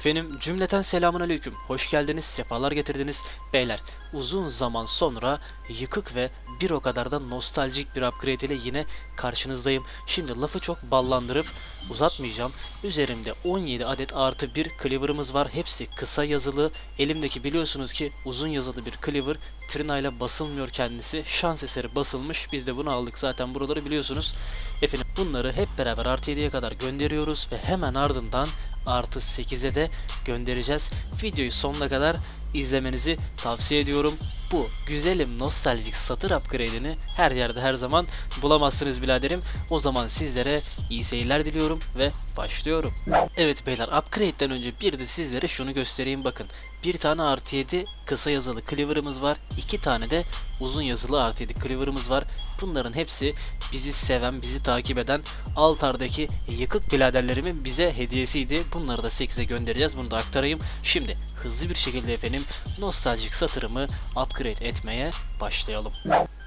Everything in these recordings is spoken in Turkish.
Efendim cümleten selamun aleyküm. Hoş geldiniz, sefalar getirdiniz. Beyler uzun zaman sonra yıkık ve bir o kadar da nostaljik bir upgrade ile yine karşınızdayım. Şimdi lafı çok ballandırıp uzatmayacağım. Üzerimde 17 adet artı bir cleaver'ımız var. Hepsi kısa yazılı. Elimdeki biliyorsunuz ki uzun yazılı bir cleaver. Trina ile basılmıyor kendisi. Şans eseri basılmış. Biz de bunu aldık zaten buraları biliyorsunuz. Efendim bunları hep beraber artı 7'ye kadar gönderiyoruz ve hemen ardından artı 8'e de göndereceğiz. Videoyu sonuna kadar izlemenizi tavsiye ediyorum. Bu güzelim nostaljik satır upgrade'ini her yerde her zaman bulamazsınız biraderim. O zaman sizlere iyi seyirler diliyorum ve başlıyorum. Evet beyler upgrade'den önce bir de sizlere şunu göstereyim bakın. Bir tane artı 7 kısa yazılı cleaver'ımız var. iki tane de uzun yazılı artı 7 cleaver'ımız var. Bunların hepsi bizi seven, bizi takip eden altardaki yıkık biraderlerimin bize hediyesiydi. Bunları da 8'e göndereceğiz. Bunu da aktarayım. Şimdi hızlı bir şekilde efendim nostaljik satırımı upgrade etmeye başlayalım.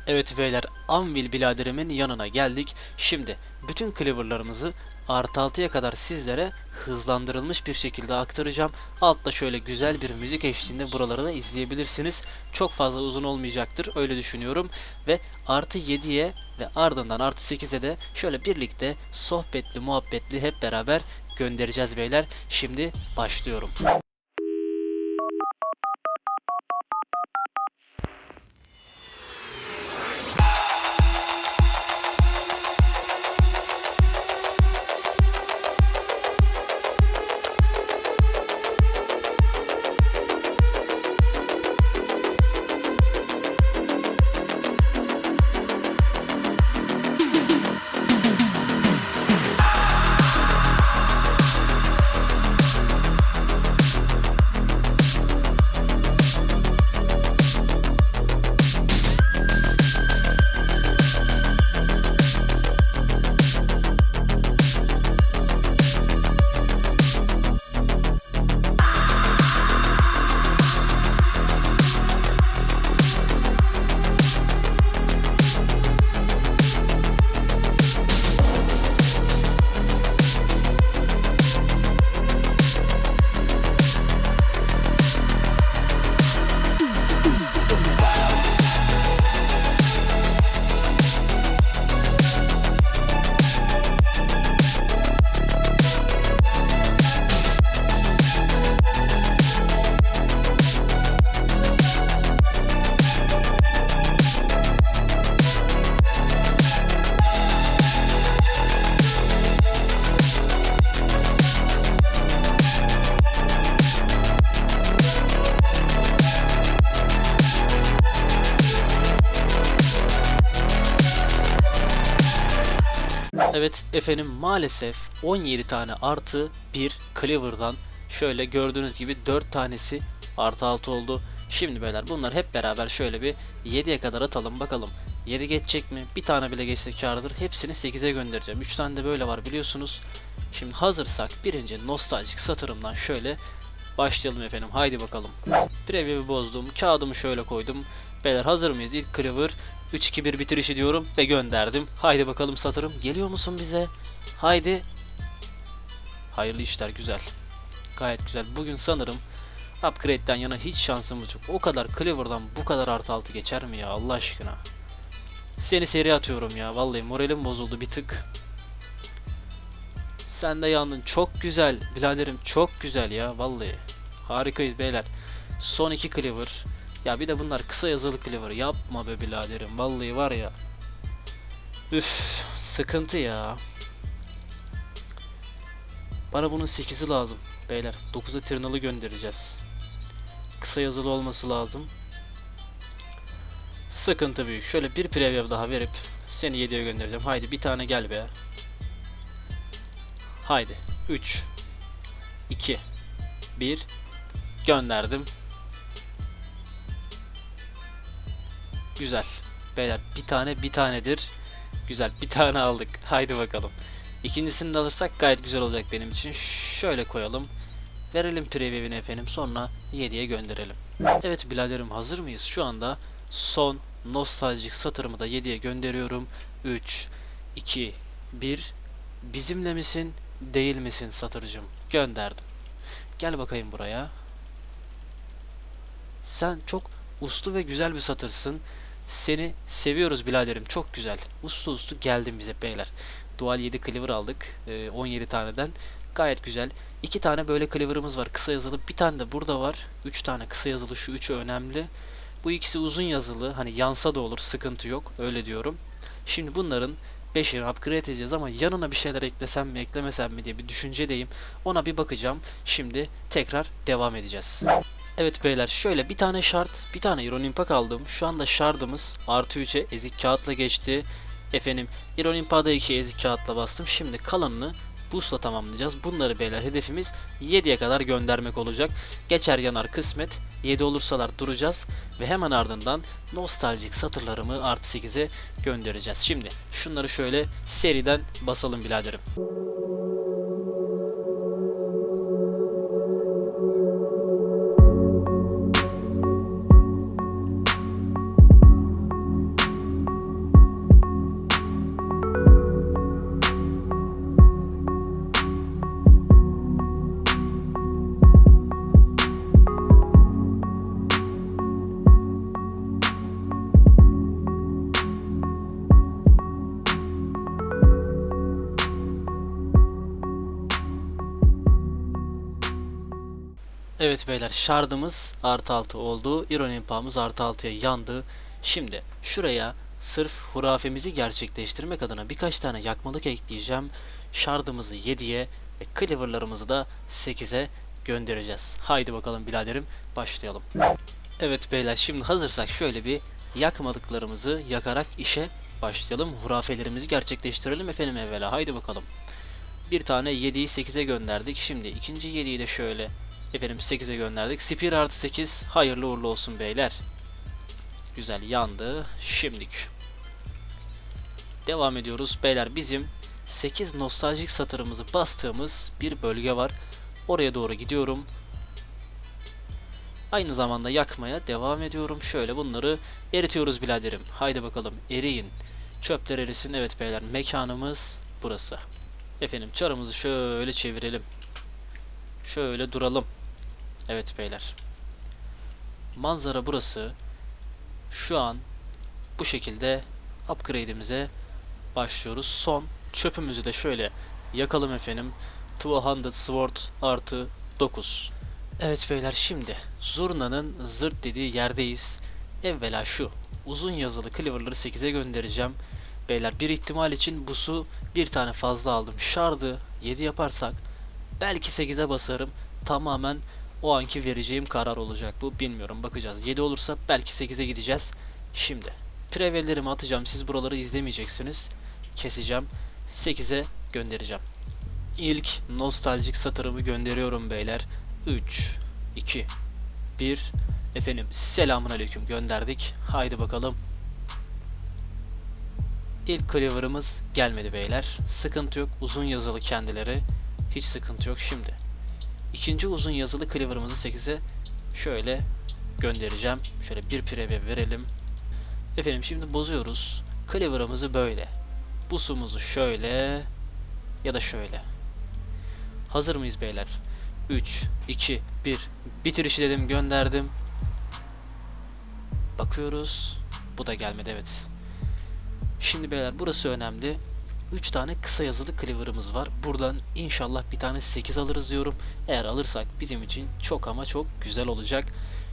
Evet beyler Anvil biraderimin yanına geldik. Şimdi bütün cleaver'larımızı artı 6'ya kadar sizlere hızlandırılmış bir şekilde aktaracağım. Altta şöyle güzel bir müzik eşliğinde buraları da izleyebilirsiniz. Çok fazla uzun olmayacaktır öyle düşünüyorum. Ve artı 7'ye ve ardından artı 8'e de şöyle birlikte sohbetli muhabbetli hep beraber göndereceğiz beyler. Şimdi başlıyorum. Evet efendim maalesef 17 tane artı bir Cleaver'dan şöyle gördüğünüz gibi 4 tanesi artı 6 oldu. Şimdi beyler bunlar hep beraber şöyle bir 7'ye kadar atalım bakalım. 7 geçecek mi? Bir tane bile geçse kardır. Hepsini 8'e göndereceğim. 3 tane de böyle var biliyorsunuz. Şimdi hazırsak birinci nostaljik satırımdan şöyle başlayalım efendim. Haydi bakalım. Preview'i bozdum. Kağıdımı şöyle koydum. Beyler hazır mıyız? İlk Cleaver 3-2-1 bitirişi diyorum ve gönderdim. Haydi bakalım satırım. Geliyor musun bize? Haydi. Hayırlı işler güzel. Gayet güzel. Bugün sanırım upgrade'den yana hiç şansımız yok. O kadar Cleaver'dan bu kadar artı altı geçer mi ya Allah aşkına? Seni seri atıyorum ya. Vallahi moralim bozuldu bir tık. Sen de yandın. Çok güzel. Biraderim çok güzel ya. Vallahi. Harikayız beyler. Son iki Cleaver. Ya bir de bunlar kısa yazılı cleaver. Yapma be biraderim. Vallahi var ya. Üf, sıkıntı ya. Bana bunun 8'i lazım. Beyler 9'a Tırnalı göndereceğiz. Kısa yazılı olması lazım. Sıkıntı büyük. Şöyle bir preview daha verip seni 7'ye göndereceğim. Haydi bir tane gel be. Haydi. 3 2 1 gönderdim. Güzel. Beyler bir tane bir tanedir. Güzel bir tane aldık. Haydi bakalım. İkincisini de alırsak gayet güzel olacak benim için. Şöyle koyalım. Verelim preview'ini efendim sonra 7'ye gönderelim. Evet biraderim hazır mıyız? Şu anda son nostaljik satırımı da 7'ye gönderiyorum. 3, 2, 1 Bizimle misin değil misin satırcım? Gönderdim. Gel bakayım buraya. Sen çok uslu ve güzel bir satırsın. Seni seviyoruz biraderim. Çok güzel. Uslu uslu geldin bize beyler. Dual 7 cleaver aldık. Ee, 17 taneden. Gayet güzel. İki tane böyle cleaver'ımız var. Kısa yazılı. Bir tane de burada var. Üç tane kısa yazılı. Şu üçü önemli. Bu ikisi uzun yazılı. Hani yansa da olur. Sıkıntı yok. Öyle diyorum. Şimdi bunların 5'i upgrade edeceğiz ama yanına bir şeyler eklesem mi eklemesem mi diye bir düşüncedeyim. Ona bir bakacağım. Şimdi tekrar devam edeceğiz. Evet beyler şöyle bir tane şart, bir tane Iron Impak aldım. Şu anda şardımız artı 3'e ezik kağıtla geçti. Efendim Iron Impak'a da 2 ezik kağıtla bastım. Şimdi kalanını boostla tamamlayacağız. Bunları beyler hedefimiz 7'ye kadar göndermek olacak. Geçer yanar kısmet. 7 olursalar duracağız ve hemen ardından nostaljik satırlarımı artı 8'e göndereceğiz. Şimdi şunları şöyle seriden basalım biraderim. Evet beyler şardımız artı 6 oldu. Iron impağımız artı 6'ya yandı. Şimdi şuraya sırf hurafemizi gerçekleştirmek adına birkaç tane yakmalık ekleyeceğim. Şardımızı 7'ye ve cleaver'larımızı da 8'e göndereceğiz. Haydi bakalım biraderim başlayalım. Evet beyler şimdi hazırsak şöyle bir yakmalıklarımızı yakarak işe başlayalım. Hurafelerimizi gerçekleştirelim efendim evvela. Haydi bakalım. Bir tane 7'yi 8'e gönderdik. Şimdi ikinci 7'yi de şöyle Efendim 8'e gönderdik. Spear artı 8 hayırlı uğurlu olsun beyler. Güzel yandı. Şimdik. Devam ediyoruz. Beyler bizim 8 nostaljik satırımızı bastığımız bir bölge var. Oraya doğru gidiyorum. Aynı zamanda yakmaya devam ediyorum. Şöyle bunları eritiyoruz biraderim. Haydi bakalım eriyin. Çöpler erisin. Evet beyler mekanımız burası. Efendim çarımızı şöyle çevirelim. Şöyle duralım. Evet beyler. Manzara burası. Şu an bu şekilde upgrade'imize başlıyoruz. Son çöpümüzü de şöyle yakalım efendim. 200 sword artı 9. Evet beyler şimdi Zurna'nın zırt dediği yerdeyiz. Evvela şu uzun yazılı cleaver'ları 8'e göndereceğim. Beyler bir ihtimal için bu su bir tane fazla aldım. Şardı 7 yaparsak belki 8'e basarım. Tamamen o anki vereceğim karar olacak bu. Bilmiyorum bakacağız. 7 olursa belki 8'e gideceğiz. Şimdi prevellerimi atacağım. Siz buraları izlemeyeceksiniz. Keseceğim. 8'e göndereceğim. İlk nostaljik satırımı gönderiyorum beyler. 3 2 1 Efendim selamun aleyküm gönderdik. Haydi bakalım. İlk cleaver'ımız gelmedi beyler. Sıkıntı yok. Uzun yazılı kendileri. Hiç sıkıntı yok şimdi. İkinci uzun yazılı cleaver'ımızı 8'e şöyle göndereceğim. Şöyle bir preview verelim. Efendim şimdi bozuyoruz. Cleaver'ımızı böyle. Busumuzu şöyle ya da şöyle. Hazır mıyız beyler? 3, 2, 1. Bitirişi dedim gönderdim. Bakıyoruz. Bu da gelmedi evet. Şimdi beyler burası önemli. 3 tane kısa yazılı cleaver'ımız var. Buradan inşallah bir tane 8 alırız diyorum. Eğer alırsak bizim için çok ama çok güzel olacak.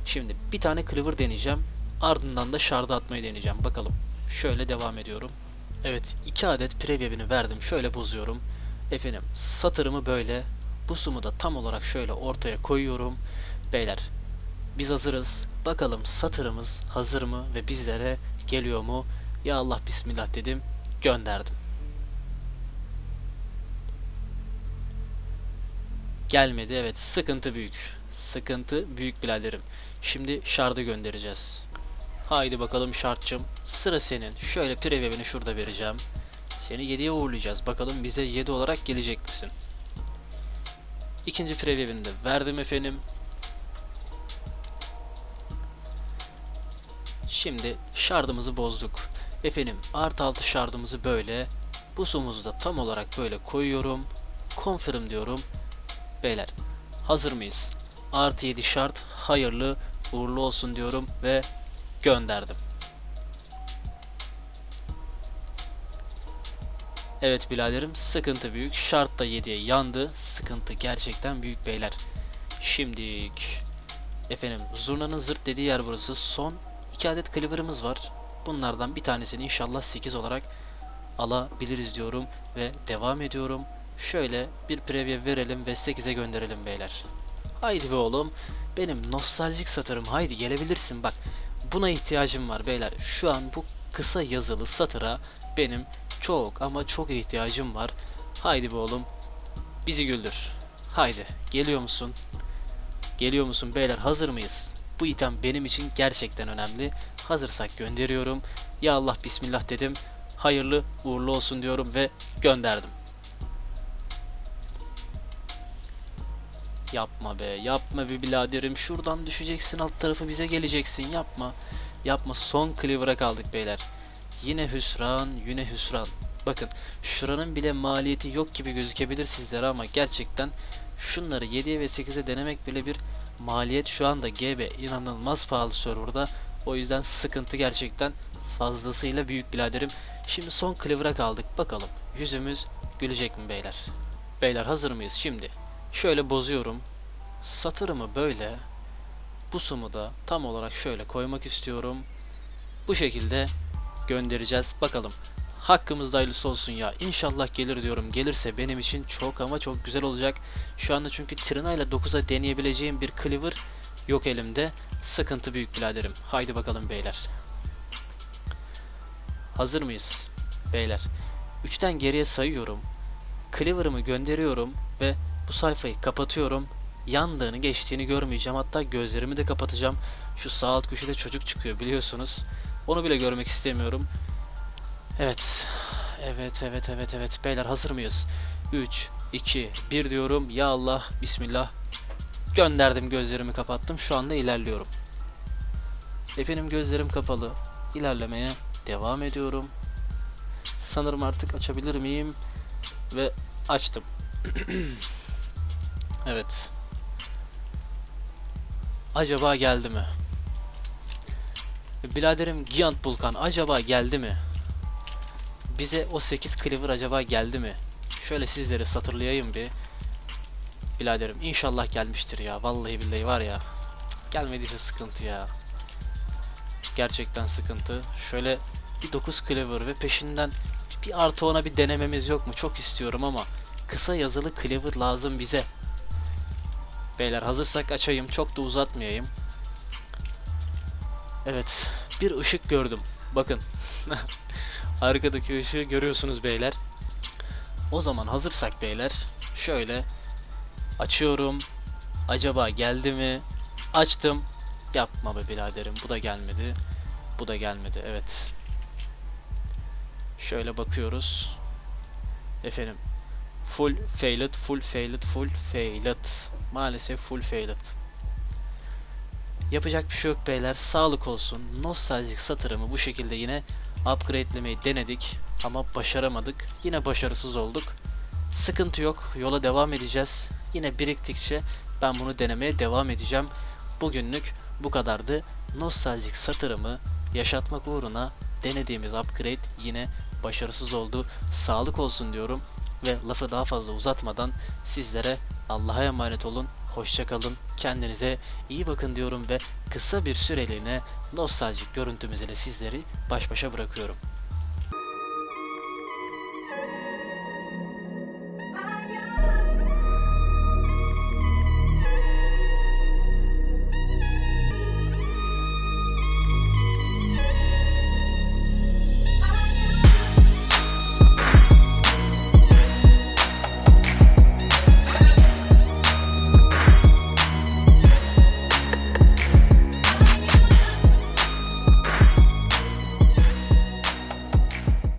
Şimdi bir tane cleaver deneyeceğim. Ardından da shard'a atmayı deneyeceğim. Bakalım. Şöyle devam ediyorum. Evet 2 adet preview'ini verdim. Şöyle bozuyorum. Efendim satırımı böyle. Busumu da tam olarak şöyle ortaya koyuyorum. Beyler biz hazırız. Bakalım satırımız hazır mı ve bizlere geliyor mu? Ya Allah bismillah dedim. Gönderdim. Gelmedi evet sıkıntı büyük. Sıkıntı büyük biraderim. Şimdi şardı göndereceğiz. Haydi bakalım şartçım. Sıra senin. Şöyle preview'ini şurada vereceğim. Seni 7'ye uğurlayacağız. Bakalım bize 7 olarak gelecek misin? İkinci preview'ini de verdim efendim. Şimdi şardımızı bozduk. Efendim artı altı şardımızı böyle. Busumuzu da tam olarak böyle koyuyorum. Confirm diyorum. Beyler Hazır mıyız? Artı 7 şart hayırlı uğurlu olsun diyorum ve gönderdim. Evet biraderim sıkıntı büyük. Şart da 7'ye yandı. Sıkıntı gerçekten büyük beyler. Şimdilik efendim zurnanın zırt dediği yer burası. Son 2 adet cleaver'ımız var. Bunlardan bir tanesini inşallah 8 olarak alabiliriz diyorum ve devam ediyorum. Şöyle bir preview verelim ve 8'e gönderelim beyler. Haydi be oğlum. Benim nostaljik satırım haydi gelebilirsin bak. Buna ihtiyacım var beyler. Şu an bu kısa yazılı satıra benim çok ama çok ihtiyacım var. Haydi be oğlum. Bizi güldür. Haydi geliyor musun? Geliyor musun beyler hazır mıyız? Bu item benim için gerçekten önemli. Hazırsak gönderiyorum. Ya Allah bismillah dedim. Hayırlı uğurlu olsun diyorum ve gönderdim. Yapma be yapma be biraderim şuradan düşeceksin alt tarafı bize geleceksin yapma. Yapma son cleaver'a kaldık beyler. Yine hüsran yine hüsran. Bakın şuranın bile maliyeti yok gibi gözükebilir sizlere ama gerçekten şunları 7'ye ve 8'e denemek bile bir maliyet şu anda GB inanılmaz pahalı serverda. O yüzden sıkıntı gerçekten fazlasıyla büyük biraderim. Şimdi son cleaver'a kaldık. Bakalım yüzümüz gülecek mi beyler? Beyler hazır mıyız şimdi? Şöyle bozuyorum. Satırımı böyle bu sumu da tam olarak şöyle koymak istiyorum. Bu şekilde göndereceğiz. Bakalım. Hakkımızda hayırlısı olsun ya. İnşallah gelir diyorum. Gelirse benim için çok ama çok güzel olacak. Şu anda çünkü Trina ile 9'a deneyebileceğim bir cleaver yok elimde. Sıkıntı büyük biraderim. Haydi bakalım beyler. Hazır mıyız? Beyler. 3'ten geriye sayıyorum. Cleaver'ımı gönderiyorum ve bu sayfayı kapatıyorum. Yandığını geçtiğini görmeyeceğim. Hatta gözlerimi de kapatacağım. Şu sağ alt köşede çocuk çıkıyor biliyorsunuz. Onu bile görmek istemiyorum. Evet. Evet evet evet evet. Beyler hazır mıyız? 3, 2, 1 diyorum. Ya Allah. Bismillah. Gönderdim gözlerimi kapattım. Şu anda ilerliyorum. Efendim gözlerim kapalı. İlerlemeye devam ediyorum. Sanırım artık açabilir miyim? Ve açtım. evet. Acaba geldi mi? Biladerim Giant Bulkan acaba geldi mi? Bize o 8 cleaver acaba geldi mi? Şöyle sizlere satırlayayım bir. Biladerim inşallah gelmiştir ya. Vallahi billahi var ya. Gelmediyse sıkıntı ya. Gerçekten sıkıntı. Şöyle bir 9 cleaver ve peşinden bir artı ona bir denememiz yok mu? Çok istiyorum ama kısa yazılı cleaver lazım bize. Beyler hazırsak açayım. Çok da uzatmayayım. Evet. Bir ışık gördüm. Bakın. Arkadaki ışığı görüyorsunuz beyler. O zaman hazırsak beyler. Şöyle. Açıyorum. Acaba geldi mi? Açtım. Yapma be biraderim. Bu da gelmedi. Bu da gelmedi. Evet. Şöyle bakıyoruz. Efendim. Full failed, full failed, full failed. Maalesef full failed. Yapacak bir şey yok beyler. Sağlık olsun. Nostaljik satırımı bu şekilde yine upgrade'lemeyi denedik ama başaramadık. Yine başarısız olduk. Sıkıntı yok. Yola devam edeceğiz. Yine biriktikçe ben bunu denemeye devam edeceğim. Bugünlük bu kadardı. Nostaljik satırımı yaşatmak uğruna denediğimiz upgrade yine başarısız oldu. Sağlık olsun diyorum ve lafı daha fazla uzatmadan sizlere Allah'a emanet olun. Hoşçakalın. Kendinize iyi bakın diyorum ve kısa bir süreliğine nostaljik görüntümüz ile sizleri baş başa bırakıyorum.